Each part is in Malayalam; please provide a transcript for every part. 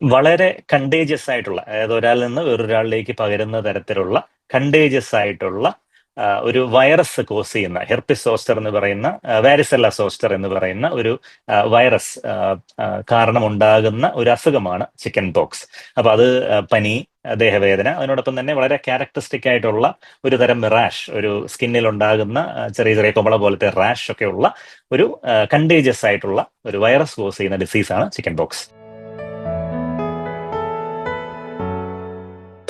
വളരെ കണ്ടേജിയസ് ആയിട്ടുള്ള അതായത് ഒരാളിൽ നിന്ന് വേറൊരാളിലേക്ക് പകരുന്ന തരത്തിലുള്ള കണ്ടേജിയസ് ആയിട്ടുള്ള ഒരു വൈറസ് കോസ് ചെയ്യുന്ന ഹെർപ്പിസ് സോസ്റ്റർ എന്ന് പറയുന്ന വാരിസെല്ല സോസ്റ്റർ എന്ന് പറയുന്ന ഒരു വൈറസ് കാരണമുണ്ടാകുന്ന ഒരു അസുഖമാണ് ചിക്കൻ പോക്സ് അപ്പൊ അത് പനി ദേഹവേദന അതിനോടൊപ്പം തന്നെ വളരെ ക്യാരക്ടറിസ്റ്റിക് ആയിട്ടുള്ള ഒരു തരം റാഷ് ഒരു സ്കിന്നിൽ ഉണ്ടാകുന്ന ചെറിയ ചെറിയ കുമള പോലത്തെ റാഷ് ഒക്കെ ഉള്ള ഒരു കണ്ടേജിയസ് ആയിട്ടുള്ള ഒരു വൈറസ് കോസ് ചെയ്യുന്ന ഡിസീസാണ് ചിക്കൻ പോക്സ്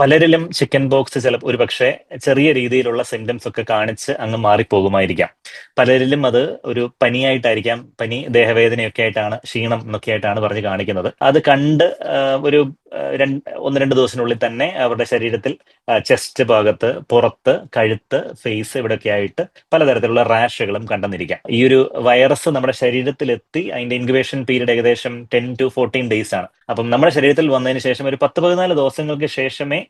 പലരിലും ചിക്കൻ ബോക്സ് ചില ഒരു പക്ഷേ ചെറിയ രീതിയിലുള്ള സിംറ്റംസ് ഒക്കെ കാണിച്ച് അങ്ങ് മാറിപ്പോകുമായിരിക്കാം. പലരിലും അത് ഒരു പനിയായിട്ടായിരിക്കാം പനി ദേഹവേദനയൊക്കെ ആയിട്ടാണ് ക്ഷീണം എന്നൊക്കെ ആയിട്ടാണ് പറഞ്ഞ് കാണിക്കുന്നത്. അത് കണ്ട് ഒരു രണ്ട് ഒന്ന് രണ്ട് ദിവസത്തിനുള്ളിൽ തന്നെ അവരുടെ ശരീരത്തിൽ ചെസ്റ്റ് ഭാഗത്ത് പുറത്ത് കഴുത്ത് ഫേസ് ഇവിടെയൊക്കെ ആയിട്ട് പലതരത്തിലുള്ള റാഷുകളും കണ്ടെന്നിരിക്കാം. ഈ ഒരു വൈറസ് നമ്മുടെ ശരീരത്തിലെത്തി അതിന്റെ ഇൻക്യുബേഷൻ പീരീഡ് ഏകദേശം ടെൻ ടു ഫോർട്ടീൻ ഡേയ്സ് ആണ്. അപ്പം നമ്മുടെ ശരീരത്തിൽ വന്നതിന് ശേഷം ഒരു പത്ത് പതിനാല് ദിവസങ്ങൾക്ക് ശേഷമേ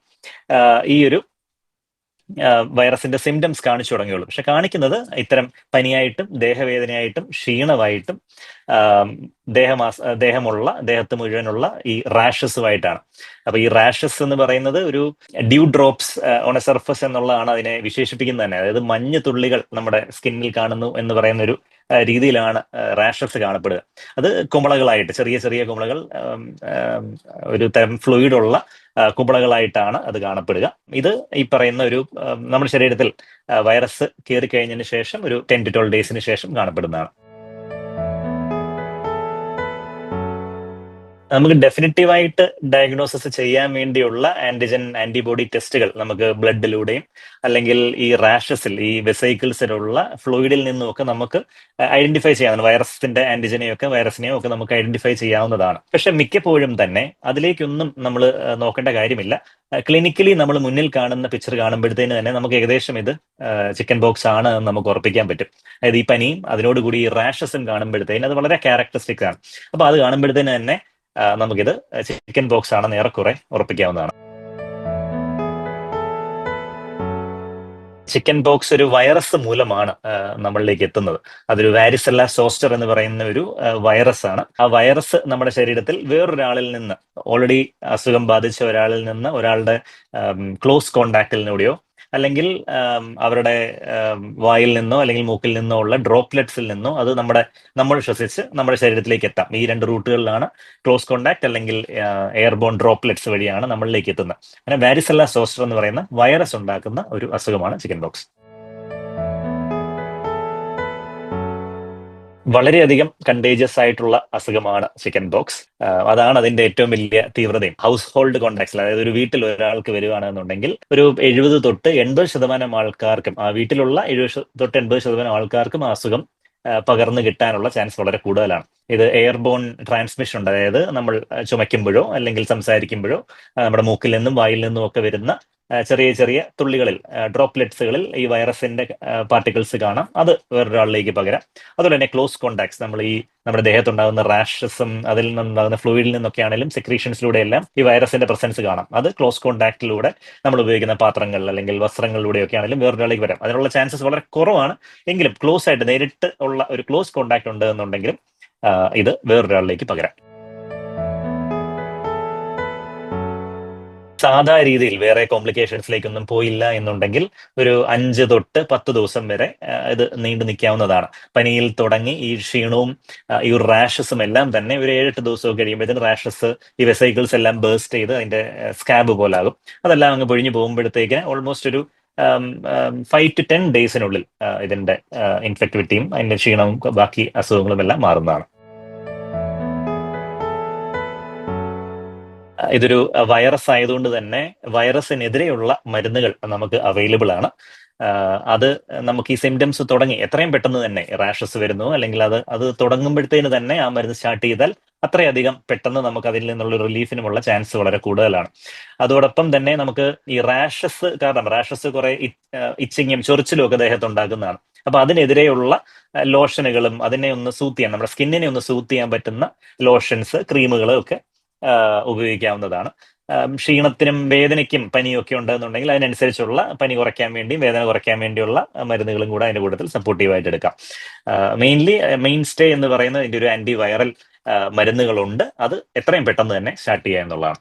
ഈ ഒരു വൈറസിന്റെ സിംറ്റംസ് കാണിച്ചു തുടങ്ങിയുള്ളൂ. പക്ഷെ കാണിക്കുന്നത് ഇത്തരം പനിയായിട്ടും ദേഹവേദനയായിട്ടും ക്ഷീണമായിട്ടും ദേഹമാസ ദേഹമുള്ള ദേഹത്ത് മുഴുവനുള്ള ഈ റാഷസുമായിട്ടാണ്. അപ്പൊ ഈ റാഷസ് എന്ന് പറയുന്നത് ഒരു dew drops on a surface എന്നുള്ളതാണ് അതിനെ വിശേഷിപ്പിക്കുന്നത് തന്നെ. അതായത് മഞ്ഞ് തുള്ളികൾ നമ്മുടെ സ്കിന്നിൽ കാണുന്നു എന്ന് പറയുന്ന ഒരു രീതിയിലാണ് റാഷസ് കാണപ്പെടുക. അത് കുമളകളായിട്ട് ചെറിയ ചെറിയ ആം, ഒരു തരം ഫ്ലൂയിഡ് കുമ്പളകളായിട്ടാണ് അത് കാണപ്പെടുക. ഇത് ഈ പറയുന്ന ഒരു നമ്മുടെ ശരീരത്തിൽ വൈറസ് കയറി കഴിഞ്ഞതിന് ശേഷം ഒരു ടെൻ ടു ട്വൽവ് ഡേയ്സിന് ശേഷം കാണപ്പെടുന്നതാണ്. നമുക്ക് ഡെഫിനറ്റീവ് ആയിട്ട് ഡയഗ്നോസിസ് ചെയ്യാൻ വേണ്ടിയുള്ള ആന്റിജൻ ആന്റിബോഡി ടെസ്റ്റുകൾ നമുക്ക് ബ്ലഡിലൂടെയും അല്ലെങ്കിൽ ഈ റാഷസിൽ ഈ വെസൈക്കിൾസിലുള്ള ഫ്ലൂയിഡിൽ നിന്നുമൊക്കെ നമുക്ക് ഐഡന്റിഫൈ ചെയ്യാവുന്ന വൈറസിന്റെ ആന്റിജനെയൊക്കെ വൈറസിനെയോ ഒക്കെ നമുക്ക് ഐഡന്റിഫൈ ചെയ്യാവുന്നതാണ്. പക്ഷെ മിക്കപ്പോഴും തന്നെ അതിലേക്കൊന്നും നമ്മൾ നോക്കേണ്ട കാര്യമില്ല. ക്ലിനിക്കലി നമ്മൾ മുന്നിൽ കാണുന്ന പിക്ചർ കാണുമ്പോഴത്തേന് തന്നെ നമുക്ക് ഏകദേശം ഇത് ചിക്കൻ ബോക്സ് ആണ് എന്ന് നമുക്ക് ഉറപ്പിക്കാൻ പറ്റും. അതായത് ഈ പനിയും അതിനോടുകൂടി ഈ റാഷസും കാണുമ്പോഴത്തേന് അത് വളരെ ക്യാരക്ടറിസ്റ്റിക് ആണ്. അപ്പൊ അത് കാണുമ്പോഴത്തേന് തന്നെ നമുക്കിത് ചിക്കൻ ബോക്സ് ആണെന്ന് ഏറെക്കുറെ ഉറപ്പിക്കാവുന്നതാണ്. ചിക്കൻ ബോക്സ് ഒരു വൈറസ് മൂലമാണ് നമ്മളിലേക്ക് എത്തുന്നത്. അതൊരു വാരിസെല്ല സോസ്റ്റർ എന്ന് പറയുന്ന ഒരു വൈറസ് ആണ് ആ വൈറസ് നമ്മുടെ ശരീരത്തിൽ വേറൊരാളിൽ നിന്ന് ഓൾറെഡി അസുഖം ബാധിച്ച ഒരാളിൽ നിന്ന് ഒരാളുടെ ക്ലോസ് കോണ്ടാക്റ്റിലൂടെയോ അല്ലെങ്കിൽ അവരുടെ വായിൽ നിന്നോ അല്ലെങ്കിൽ മൂക്കിൽ നിന്നോ ഉള്ള ഡ്രോപ്ലെറ്റ്സിൽ നിന്നോ അത് നമ്മുടെ നമ്മൾ ശ്വസിച്ച് നമ്മുടെ ശരീരത്തിലേക്ക് എത്താം. ഈ രണ്ട് റൂട്ടുകളിലാണ് ക്ലോസ് കോണ്ടാക്ട് അല്ലെങ്കിൽ എയർബോൺ ഡ്രോപ്ലെറ്റ്സ് വഴിയാണ് നമ്മളിലേക്ക് എത്തുന്നത്. അങ്ങനെ വാരിസെല്ല സോസ്റ്റർ എന്ന് പറയുന്ന വൈറസ് ഉണ്ടാക്കുന്ന ഒരു അസുഖമാണ് ചിക്കൻ ബോക്സ് വളരെയധികം കണ്ടേജിയസ് ആയിട്ടുള്ള അസുഖമാണ് ചിക്കൻ ബോക്സ് അതാണ് അതിന്റെ ഏറ്റവും വലിയ തീവ്രതയും. ഹൗസ് ഹോൾഡ് കോണ്ടാക്ട്സിൽ അതായത് ഒരു വീട്ടിൽ ഒരാൾക്ക് വരികയാണെന്നുണ്ടെങ്കിൽ ഒരു എഴുപത് തൊട്ട് എൺപത് ശതമാനം ആൾക്കാർക്കും ആ വീട്ടിലുള്ള എഴുപത് തൊട്ട് എൺപത് ശതമാനം ആൾക്കാർക്കും ആ അസുഖം പകർന്നു കിട്ടാനുള്ള ചാൻസ് വളരെ കൂടുതലാണ്. ഇത് എയർബോൺ ട്രാൻസ്മിഷൻ ഉണ്ട്. അതായത് നമ്മൾ ചുമയ്ക്കുമ്പോഴോ അല്ലെങ്കിൽ സംസാരിക്കുമ്പോഴോ നമ്മുടെ മൂക്കിൽ നിന്നും വായിൽ നിന്നും ഒക്കെ വരുന്ന ചെറിയ ചെറിയ തുള്ളികളിൽ ഡ്രോപ്ലെറ്റ്സുകളിൽ ഈ വൈറസിന്റെ പാർട്ടിക്കിൾസ് കാണാം. അത് വേറൊരാളിലേക്ക് പകരാം. അതുപോലെ തന്നെ ക്ലോസ് കോണ്ടാക്ട്സ് നമ്മൾ ഈ നമ്മുടെ ദേഹത്തുണ്ടാകുന്ന റാഷസും അതിൽ നിന്നുണ്ടാകുന്ന ഫ്ലൂയിഡിൽ നിന്നൊക്കെ ആണെങ്കിലും സെക്രീഷൻസിലൂടെ എല്ലാം ഈ വൈറസിന്റെ പ്രസൻസ് കാണാം. അത് ക്ലോസ് കോണ്ടാക്റ്റിലൂടെ നമ്മൾ ഉപയോഗിക്കുന്ന പാത്രങ്ങൾ അല്ലെങ്കിൽ വസ്ത്രങ്ങളിലൂടെയൊക്കെ ആണെങ്കിലും വേറൊരാളിലേക്ക് വരാം. അതിനുള്ള ചാൻസസ് വളരെ കുറവാണ്. എങ്കിലും ക്ലോസ് ആയിട്ട് നേരിട്ട് ഉള്ള ഒരു ക്ലോസ് കോണ്ടാക്ട് ഉണ്ട് എന്നുണ്ടെങ്കിലും ഇത് വേറൊരാളിലേക്ക് പകരാം. സാധാ രീതിയിൽ വേറെ കോംപ്ലിക്കേഷൻസിലേക്കൊന്നും പോയില്ല എന്നുണ്ടെങ്കിൽ ഒരു അഞ്ച് തൊട്ട് പത്ത് ദിവസം വരെ ഇത് നീണ്ടു നിൽക്കാവുന്നതാണ്. പനിയിൽ തുടങ്ങി ഈ ക്ഷീണവും ഈ റാഷസും എല്ലാം തന്നെ ഒരു ഏഴെട്ട് ദിവസമൊക്കെ കഴിയുമ്പോഴത്തേന് റാഷസ് ഈ വെസൈക്കിൾസ് എല്ലാം ബേസ്റ്റ് ചെയ്ത് അതിന്റെ സ്കാബ് പോലാകും. അതെല്ലാം അങ്ങ് പൊഴിഞ്ഞു പോകുമ്പോഴത്തേക്കിന് ഓൾമോസ്റ്റ് ഒരു ഫൈവ് ടു ടെൻ ഡേയ്സിനുള്ളിൽ ഇതിന്റെ ഇൻഫെക്ടിവിറ്റിയും അതിന്റെ ക്ഷീണവും ബാക്കി അസുഖങ്ങളും എല്ലാം മാറുന്നതാണ്. ഇതൊരു വൈറസ് ആയതുകൊണ്ട് തന്നെ വൈറസിനെതിരെയുള്ള മരുന്നുകൾ നമുക്ക് അവൈലബിൾ ആണ്. അത് നമുക്ക് ഈ സിംറ്റംസ് തുടങ്ങി. എത്രയും പെട്ടെന്ന് തന്നെ റാഷസ് വരുന്നു. അല്ലെങ്കിൽ അത് അത് തുടങ്ങുമ്പോഴത്തേന് തന്നെ ആ മരുന്ന് സ്റ്റാർട്ട് ചെയ്താൽ അത്രയധികം പെട്ടെന്ന് നമുക്ക് അതിൽ നിന്നുള്ള റിലീഫിനുമുള്ള ചാൻസ് വളരെ കൂടുതലാണ്. അതോടൊപ്പം തന്നെ നമുക്ക് ഈ റാഷസ് കാരണം റാഷസ് കുറെ ഇച്ചിങ്ങും ചൊറിച്ചിലും ഒക്കെ ദേഹത്ത് ഉണ്ടാകുന്നതാണ് അപ്പൊ അതിനെതിരെയുള്ള ലോഷനുകളും അതിനെ ഒന്ന് സൂത്ത് ചെയ്യാൻ നമ്മുടെ സ്കിന്നിനെ ഒന്ന് സൂത്ത് ചെയ്യാൻ പറ്റുന്ന ലോഷൻസ് ക്രീമുകളും ഒക്കെ ഉപയോഗിക്കാവുന്നതാണ്. ക്ഷീണത്തിനും വേദനയ്ക്കും പനിയൊക്കെ ഉണ്ടെന്നുണ്ടെങ്കിൽ അതിനനുസരിച്ചുള്ള പനി കുറയ്ക്കാൻ വേണ്ടിയും വേദന കുറയ്ക്കാൻ വേണ്ടിയുള്ള മരുന്നുകളും കൂടെ അതിന്റെ കൂട്ടത്തിൽ സപ്പോർട്ടീവായിട്ട് എടുക്കാം. മെയിൻലി മെയിൻ സ്റ്റേ എന്ന് പറയുന്നത് ഇതിന്റെ ഒരു ആന്റി വൈറൽ മരുന്നുകളുണ്ട്. അത് എത്രയും പെട്ടെന്ന് തന്നെ സ്റ്റാർട്ട് ചെയ്യുക എന്നുള്ളതാണ്.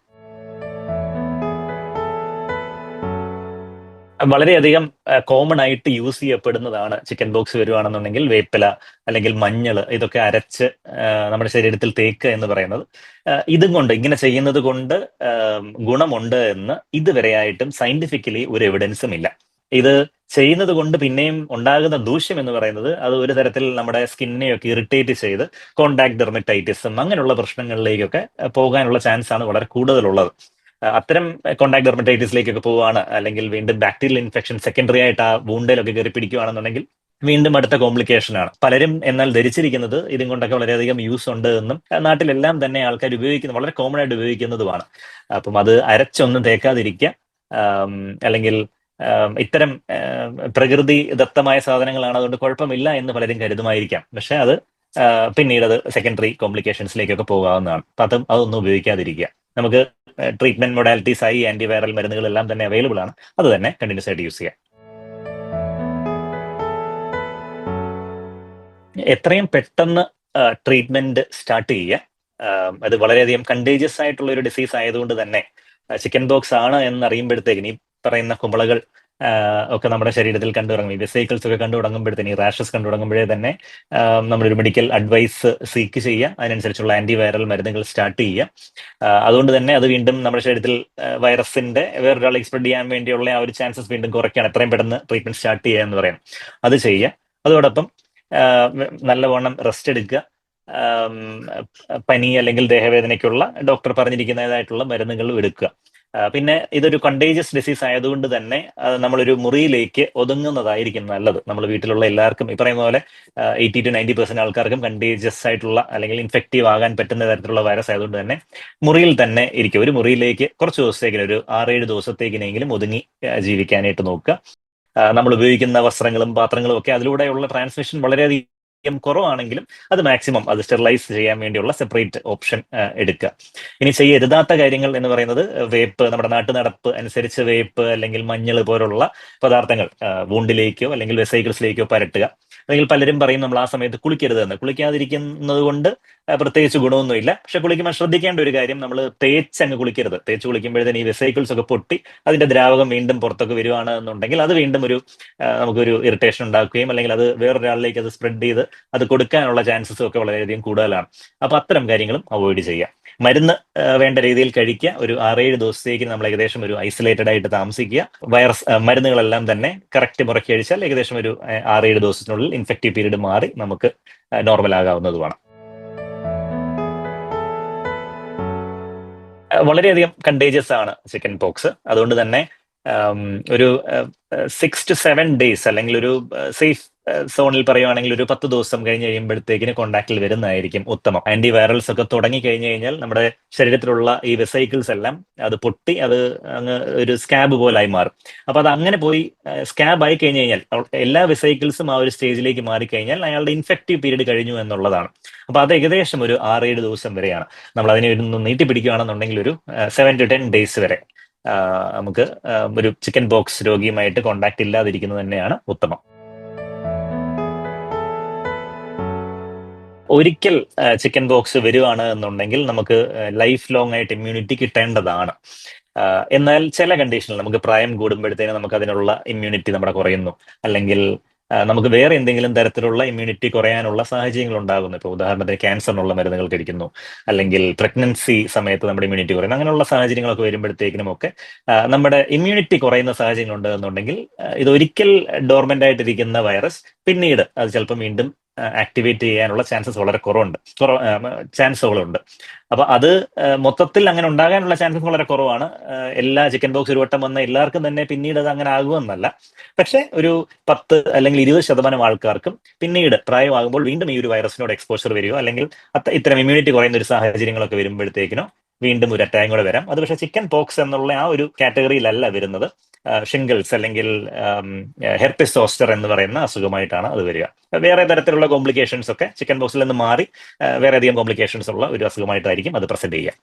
വളരെയധികം കോമൺ ആയിട്ട് യൂസ് ചെയ്യപ്പെടുന്നതാണ് ചിക്കൻ ബോക്സ് വരുവാണെന്നുണ്ടെങ്കിൽ വേപ്പില അല്ലെങ്കിൽ മഞ്ഞൾ ഇതൊക്കെ അരച്ച് നമ്മുടെ ശരീരത്തിൽ തേക്കുക എന്ന് പറയുന്നത്. ഇതും കൊണ്ട് ഇങ്ങനെ ചെയ്യുന്നത് കൊണ്ട് ഗുണമുണ്ട് എന്ന് ഇതുവരെയായിട്ടും സയന്റിഫിക്കലി ഒരു എവിഡൻസും ഇല്ല. ഇത് ചെയ്യുന്നത് കൊണ്ട് പിന്നെയും ഉണ്ടാകുന്ന ദൂഷ്യം എന്ന് പറയുന്നത് അത് ഒരു തരത്തിൽ നമ്മുടെ സ്കിന്നിനെയൊക്കെ ഇറിറ്റേറ്റ് ചെയ്ത് കോണ്ടാക്ട് ഡെർമറ്റൈറ്റിസും അങ്ങനെയുള്ള പ്രശ്നങ്ങളിലേക്കൊക്കെ പോകാനുള്ള ചാൻസ് ആണ് വളരെ കൂടുതലുള്ളത്. അത്തരം കോണ്ടാക്ട് ഡെർമറ്റൈറ്റിസിലേക്കൊക്കെ പോവുകയാണ്. അല്ലെങ്കിൽ വീണ്ടും ബാക്ടീരിയൽ ഇൻഫെക്ഷൻ സെക്കൻഡറി ആയിട്ട് ആ വൂണ്ടിലൊക്കെ കയറി പിടിക്കുകയാണെന്നുണ്ടെങ്കിൽ വീണ്ടും അടുത്ത കോംപ്ലിക്കേഷൻ ആണ്. പലരും എന്നാൽ ധരിച്ചിരിക്കുന്നത് ഇതും കൊണ്ടൊക്കെ വളരെയധികം യൂസ് ഉണ്ട് എന്നും നാട്ടിലെല്ലാം തന്നെ ആൾക്കാർ ഉപയോഗിക്കുന്ന വളരെ കോമൺ ആയിട്ട് ഉപയോഗിക്കുന്നതുമാണ്. അപ്പം അത് അരച്ചൊന്നും തേക്കാതിരിക്കുക. അല്ലെങ്കിൽ ഇത്തരം പ്രകൃതി ദത്തമായ സാധനങ്ങളാണ് അതുകൊണ്ട് കുഴപ്പമില്ല എന്ന് പലരും കരുതുമായിരിക്കാം. പക്ഷെ അത് പിന്നീട് അത് സെക്കൻഡറി കോംപ്ലിക്കേഷൻസിലേക്കൊക്കെ പോകാവുന്നതാണ്. അപ്പം അതും അതൊന്നും ഉപയോഗിക്കാതിരിക്കുക. നമുക്ക് ട്രീറ്റ്മെന്റ് മൊഡാലിറ്റീസ് ആയി ആന്റി വൈറൽ മരുന്നുകളെല്ലാം തന്നെ അവൈലബിൾ ആണ്. അത് തന്നെ കണ്ടിന്യൂസ് ആയിട്ട് യൂസ് ചെയ്യാം. എത്രയും പെട്ടെന്ന് ട്രീറ്റ്മെന്റ് സ്റ്റാർട്ട് ചെയ്യുക. അത് വളരെയധികം കണ്ടേജിയസ് ആയിട്ടുള്ള ഒരു ഡിസീസ് ആയതുകൊണ്ട് തന്നെ ചിക്കൻ ബോക്സ് ആണ് എന്നറിയുമ്പോഴത്തേക്കിന് ഈ പറയുന്ന കുമ്പളകൾ ഒക്കെ നമ്മുടെ ശരീരത്തിൽ കണ്ടു തുടങ്ങും. ഈ വെസൈക്കിൾസ് ഒക്കെ കണ്ടു തുടങ്ങുമ്പോഴത്തേന് ഈ റാഷസ് കണ്ടു തുടങ്ങുമ്പോഴേ തന്നെ നമ്മളൊരു മെഡിക്കൽ അഡ്വൈസ് സീക്ക് ചെയ്യുക അതിനനുസരിച്ചുള്ള ആന്റി വൈറൽ മരുന്നുകൾ സ്റ്റാർട്ട് ചെയ്യുക അതുകൊണ്ട് തന്നെ അത് വീണ്ടും നമ്മുടെ ശരീരത്തിൽ വൈറസിന്റെ വേറൊരാളെ എക്സ്പ്രെഡ് ചെയ്യാൻ വേണ്ടിയുള്ള ആ ഒരു ചാൻസസ് വീണ്ടും കുറയ്ക്കാൻ എത്രയും പെട്ടെന്ന് ട്രീറ്റ്മെന്റ് സ്റ്റാർട്ട് ചെയ്യുക എന്ന് പറയാം. അത് ചെയ്യുക. അതോടൊപ്പം നല്ലവണ്ണം റെസ്റ്റ് എടുക്കുക. പനി അല്ലെങ്കിൽ ദേഹവേദനയ്ക്കുള്ള ഡോക്ടർ പറഞ്ഞിരിക്കുന്നതായിട്ടുള്ള മരുന്നുകളും എടുക്കുക. പിന്നെ ഇതൊരു കണ്ടേജിയസ് ഡിസീസ് ആയതുകൊണ്ട് തന്നെ നമ്മളൊരു മുറിയിലേക്ക് ഒതുങ്ങുന്നതായിരിക്കും നല്ലത്. നമ്മൾ വീട്ടിലുള്ള എല്ലാവർക്കും ഈ പറയുന്ന പോലെ എയ്റ്റി ടു നയന്റി പെർസെന്റ് ആൾക്കാർക്കും കണ്ടേജിയസ് ആയിട്ടുള്ള അല്ലെങ്കിൽ ഇൻഫെക്റ്റീവ് ആകാൻ പറ്റുന്ന തരത്തിലുള്ള വൈറസ് ആയതുകൊണ്ട് തന്നെ മുറിയിൽ തന്നെ ഇരിക്കുക ഒരു മുറിയിലേക്ക് കുറച്ച് ദിവസത്തേക്കിന് ഒരു ആറേഴ് ദിവസത്തേക്കിനെങ്കിലും ഒതുങ്ങി ജീവിക്കാനായിട്ട് നോക്കുക. നമ്മൾ ഉപയോഗിക്കുന്ന വസ്ത്രങ്ങളും പാത്രങ്ങളും ഒക്കെ അതിലൂടെയുള്ള ട്രാൻസ്മിഷൻ വളരെയധികം കുറവാണെങ്കിലും അത് മാക്സിമം അത് സ്റ്റെറിലൈസ് ചെയ്യാൻ വേണ്ടിയുള്ള സെപ്പറേറ്റ് ഓപ്ഷൻ എടുക്കുക. ഇനി ചെയ്യരുതാത്ത കാര്യങ്ങൾ എന്ന് പറയുന്നത് വേപ്പ് നമ്മുടെ നാട്ടു നടപ്പ് അനുസരിച്ച് വേപ്പ് അല്ലെങ്കിൽ മഞ്ഞൾ പോലുള്ള പദാർത്ഥങ്ങൾ വൂണ്ടിലേക്കോ അല്ലെങ്കിൽ വെസൈക്കിൾസിലേക്കോ പരട്ടുക. അല്ലെങ്കിൽ പലരും പറയും നമ്മൾ ആ സമയത്ത് കുളിക്കരുതെന്ന് കുളിക്കാതിരിക്കുന്നത് കൊണ്ട് പ്രത്യേകിച്ച് ഗുണമൊന്നുമില്ല. പക്ഷെ കുളിക്കുമ്പോൾ ശ്രദ്ധിക്കേണ്ട ഒരു കാര്യം നമ്മൾ തേച്ച് അങ്ങ് കുളിക്കരുത്. തേച്ച് കുളിക്കുമ്പോഴത്തേന് ഈ വെസൈക്കിൾസ് ഒക്കെ പൊട്ടി അതിന്റെ ദ്രാവകം വീണ്ടും പുറത്തൊക്കെ വരുവാണ് എന്നുണ്ടെങ്കിൽ അത് വീണ്ടും ഒരു നമുക്കൊരു ഇറിറ്റേഷൻ ഉണ്ടാക്കുകയും അല്ലെങ്കിൽ അത് വേറൊരാളിലേക്ക് അത് സ്പ്രെഡ് ചെയ്ത് അത് കൊടുക്കാനുള്ള ചാൻസസും ഒക്കെ വളരെയധികം കൂടുതലാണ്. അപ്പൊ അത്തരം കാര്യങ്ങളും അവോയ്ഡ് ചെയ്യുക. മരുന്ന് വേണ്ട രീതിയിൽ കഴിക്കുക. ഒരു ആറേഴ് ദിവസത്തേക്ക് നമ്മൾ ഏകദേശം ഒരു ഐസൊലേറ്റഡ് ആയിട്ട് താമസിക്കുക. വൈറസ് മരുന്നുകളെല്ലാം തന്നെ കറക്റ്റ് മുറക്കി കഴിച്ചാൽ ഏകദേശം ഒരു ആറേഴ് ദിവസത്തിനുള്ളിൽ ഇൻഫെക്റ്റീവ് പീരീഡ് മാറി നമുക്ക് നോർമൽ ആകാവുന്നതുമാണ് വളരെയധികം കണ്ടേജിയസ് ആണ് ചിക്കൻ പോക്സ് അതുകൊണ്ട് തന്നെ ഒരു സിക്സ് ടു സെവൻ ഡേയ്സ് അല്ലെങ്കിൽ ഒരു സേഫ് സോണിൽ പറയുവാണെങ്കിൽ ഒരു പത്ത് ദിവസം കഴിഞ്ഞ് കഴിയുമ്പോഴത്തേക്കിന് കോണ്ടാക്റ്റിൽ വരുന്നതായിരിക്കും ഉത്തമം. ആന്റി വൈറൽസ് ഒക്കെ തുടങ്ങി കഴിഞ്ഞു കഴിഞ്ഞാൽ നമ്മുടെ ശരീരത്തിലുള്ള ഈ വെസൈക്കിൾസ് എല്ലാം അത് പൊട്ടി അത് അങ്ങ് ഒരു സ്കാബ് പോലായി മാറും. അപ്പൊ അത് അങ്ങനെ പോയി സ്കാബ് ആയി കഴിഞ്ഞു കഴിഞ്ഞാൽ എല്ലാ വെസൈക്കിൾസും ആ ഒരു സ്റ്റേജിലേക്ക് മാറിക്കഴിഞ്ഞാൽ അയാളുടെ ഇൻഫെക്റ്റീവ് പീരീഡ് കഴിഞ്ഞു എന്നുള്ളതാണ്. അപ്പൊ അത് ഏകദേശം ഒരു ആറേഴ് ദിവസം വരെയാണ്. നമ്മൾ അതിനെ ഒന്ന് നീട്ടിപ്പിടിക്കുകയാണെന്നുണ്ടെങ്കിൽ ഒരു സെവൻ ടു ടെൻ ഡേയ്സ് വരെ നമുക്ക് ഒരു ചിക്കൻ ബോക്സ് രോഗിയുമായിട്ട് കോണ്ടാക്ട് ഇല്ലാതിരിക്കുന്നത് തന്നെയാണ് ഉത്തമം. ഒരിക്കൽ ചിക്കൻ ബോക്സ് വരുവാണ് എന്നുണ്ടെങ്കിൽ നമുക്ക് ലൈഫ് ലോങ് ആയിട്ട് ഇമ്മ്യൂണിറ്റി കിട്ടേണ്ടതാണ്. എന്നാൽ ചില കണ്ടീഷനിൽ നമുക്ക് പ്രായം കൂടുമ്പോഴത്തേനും നമുക്ക് അതിനുള്ള ഇമ്മ്യൂണിറ്റി നമ്മുടെ കുറയുന്നു. അല്ലെങ്കിൽ നമുക്ക് വേറെ എന്തെങ്കിലും തരത്തിലുള്ള ഇമ്മ്യൂണിറ്റി കുറയാനുള്ള സാഹചര്യങ്ങൾ ഉണ്ടാകുന്നു. ഇപ്പോൾ ഉദാഹരണത്തിന് ക്യാൻസറിനുള്ള മരുന്നുകൾ കഴിക്കുന്നു. അല്ലെങ്കിൽ പ്രഗ്നൻസി സമയത്ത് നമ്മുടെ ഇമ്മ്യൂണിറ്റി കുറയുന്നു. അങ്ങനെയുള്ള സാഹചര്യങ്ങളൊക്കെ വരുമ്പോഴത്തേക്കിനും ഒക്കെ നമ്മുടെ ഇമ്മ്യൂണിറ്റി കുറയുന്ന സാഹചര്യങ്ങൾ ഉണ്ട് എന്നുണ്ടെങ്കിൽ ഇത് ഒരിക്കൽ ഡോർമെന്റ് ആയിട്ടിരിക്കുന്ന വൈറസ് പിന്നീട് അത് ചിലപ്പോൾ വീണ്ടും ആക്ടിവേറ്റ് ചെയ്യാനുള്ള ചാൻസസ് വളരെ കുറവുണ്ട്. ചാൻസുകളുണ്ട് അപ്പൊ അത് മൊത്തത്തിൽ അങ്ങനെ ഉണ്ടാകാനുള്ള ചാൻസസ് വളരെ കുറവാണ്. എല്ലാ ചിക്കൻ ബോക്സ് ഒരു വട്ടം വന്ന എല്ലാവർക്കും തന്നെ പിന്നീട് അത് അങ്ങനെ ആകുമെന്നല്ല. പക്ഷെ ഒരു പത്ത് അല്ലെങ്കിൽ ഇരുപത് ശതമാനം ആൾക്കാർക്കും പിന്നീട് പ്രായമാകുമ്പോൾ വീണ്ടും ഈ ഒരു വൈറസിനോട് എക്സ്പോഷർ വരികയോ അല്ലെങ്കിൽ ഇത്തരം ഇമ്മ്യൂണിറ്റി കുറയുന്ന ഒരു സാഹചര്യങ്ങളൊക്കെ വരുമ്പോഴത്തേക്കിനോ വീണ്ടും ഒരു അറ്റാക്കും കൂടെ വരാം. അത് പക്ഷേ ചിക്കൻ പോക്സ് എന്നുള്ള ആ ഒരു കാറ്റഗറിയിലല്ല വരുന്നത്. ഷിംഗിൾസ് അല്ലെങ്കിൽ ഹെർപ്പിസ് സോസ്റ്റർ എന്ന് പറയുന്ന അസുഖമായിട്ടാണ് അത് വരിക. വേറെ തരത്തിലുള്ള കോംപ്ലിക്കേഷൻസ് ഒക്കെ ചിക്കൻ ബോക്സിൽ നിന്ന് മാറി വേറെ അധികം കോംപ്ലിക്കേഷൻസ് ഉള്ള ഒരു അസുഖമായിട്ടായിരിക്കും അത് പ്രസന്റ് ചെയ്യുക.